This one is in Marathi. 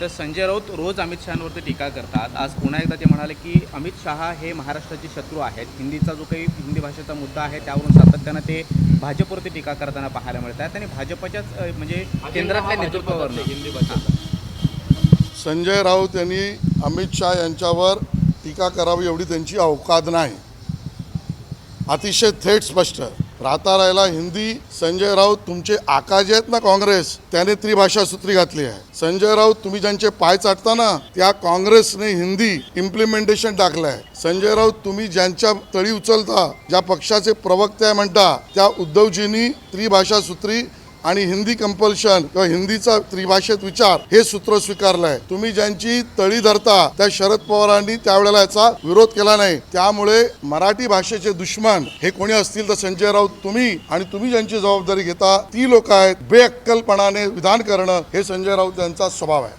तर संजय राऊत रोज अमित शहावरती टीका करतात. आज पुन्हा एकदा ते म्हणाले की अमित शहा हे महाराष्ट्राचे शत्रू आहेत. हिंदीचा जो काही हिंदी भाषेचा मुद्दा आहे त्यावरून सातत्यानं ते भाजपवरती टीका करताना पाहायला मिळत आहेत आणि भाजपच्याच म्हणजे केंद्रातल्या नेतृत्वावर हिंदी भाषेचा. संजय राऊत यांनी अमित शहा यांच्यावर टीका करावी एवढी त्यांची अवकाद नाही. अतिशय थेट स्पष्ट राहता राहिला हिंदी संजय राऊत तुमचे आका जे आहेत ना काँग्रेस? त्याने त्रिभाषा सूत्री घातली आहे. संजय राऊत तुम्ही ज्यांचे पाय चाटता त्या काँग्रेसने हिंदी इम्प्लिमेंटेशन टाकलं आहे संजय राऊत तुम्ही ज्यांच्या तळी उचलता ज्या पक्षाचे प्रवक्ते म्हणता त्या उद्धवजींनी त्रिभाषा सूत्री आणि हिंदी कंपल्शन किंवा हिंदीचा त्रिभाषेत विचार हे सूत्र स्वीकारलं आहे तुम्ही ज्यांची तळी धरता त्या शरद पवारांनी त्यावेळेला याचा विरोध केला नाही. त्यामुळे मराठी भाषेचे दुश्मन हे कोणी असतील तर संजय राऊत तुम्ही आणि तुम्ही ज्यांची जबाबदारी घेता ती लोक आहेत. बेअक्कलपणाने विधान करणं हे संजय राऊत यांचा स्वभाव आहे.